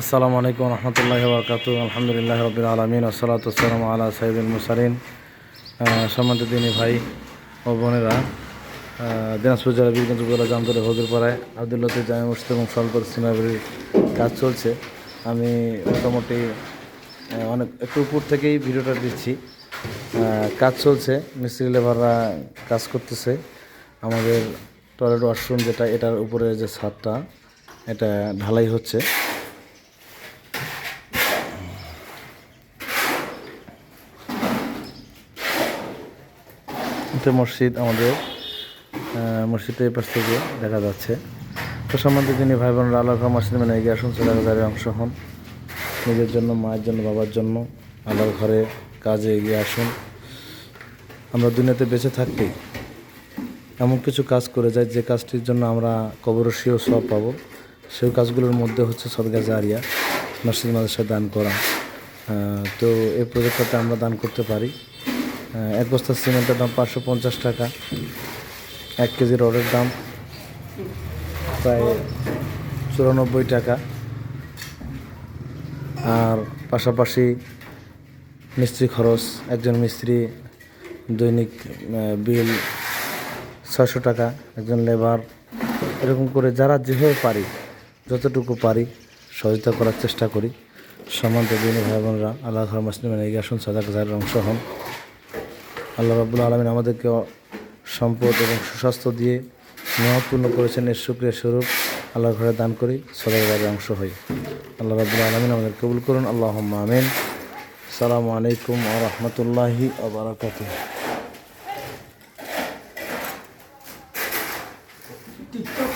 আসসালামু আলাইকুম রহমতুল্লাহ বরকাত আলহামদুলিল্লাহ রবিল আলমিন আসসালাতু আসসালাম আলা সাইদুল মুসারিন সম্মানিত দিনী ভাই ও বোনেরা দিনাজপুর জেলা বীরগঞ্জ উপজেলা জামতলা হজুরপাড়ায় আবদুল্লাতে জামা মসজিদ এবং সলপর সিনাবাড়ির কাজ চলছে। আমি মোটামুটি অনেক, একটু উপর থেকেই ভিডিওটা দিচ্ছি। কাজ চলছে, মিস্ত্রি লেবাররা কাজ করতেছে। আমাদের টয়লেট ওয়াশরুম যেটা, এটার উপরে যে ছাদটা, এটা ঢালাই হচ্ছে। এটা মসজিদ আমাদের মসজিদের পাশ থেকে দেখা যাচ্ছে। তো সম্বন্ধে তিনি ভাই বোনরা আল্লাহ মসজিদ মানে এগিয়ে আসুন সেলাগারে অংশ হন। নিজের জন্য, মায়ের জন্য, বাবার জন্য আল্লাহর ঘরে কাজে এগিয়ে আসুন। আমরা দুনিয়াতে বেঁচে থাকতেই এমন কিছু কাজ করে যায় যে কাজটির জন্য আমরা কবরসীয় সব পাবো। সেই কাজগুলোর মধ্যে হচ্ছে সদগা জারিয়া, মসজিদ মাদ্রাসা দান করা। তো এই প্রজেক্টটাতে আমরা দান করতে পারি। এক বস্তা সিমেন্টের দাম পাঁচশো পঞ্চাশ টাকা। এক কেজি রডের দাম প্রায় চুরানব্বই টাকা। আর পাশাপাশি মিস্ত্রি খরচ, একজন মিস্ত্রি দৈনিক বিল ছয়শো টাকা, একজন লেবার। এরকম করে যারা যেভাবে পারি, যতটুকু পারি, সহযোগিতা করার চেষ্টা করি। সমান দিনী ভাই বোনরা, আল্লাহ এগিয়ে আসুন সাদাক অংশ হন। আল্লাহ রাবুল আলমিন আমাদেরকে সম্পদ এবং সুস্বাস্থ্য দিয়ে মহৎপূর্ণ করেছেন। এর সুক্রিয়া স্বরূপ আল্লাহর ঘরে দান করি, সদাই অংশ হই। আল্লাহ রাবুল আলমিন আমাদের কবুল করুন। আল্লাহ আমিন। সালামু আলাইকুম আ রহমতুল্লাহি আবরাকাতুহ টিকটক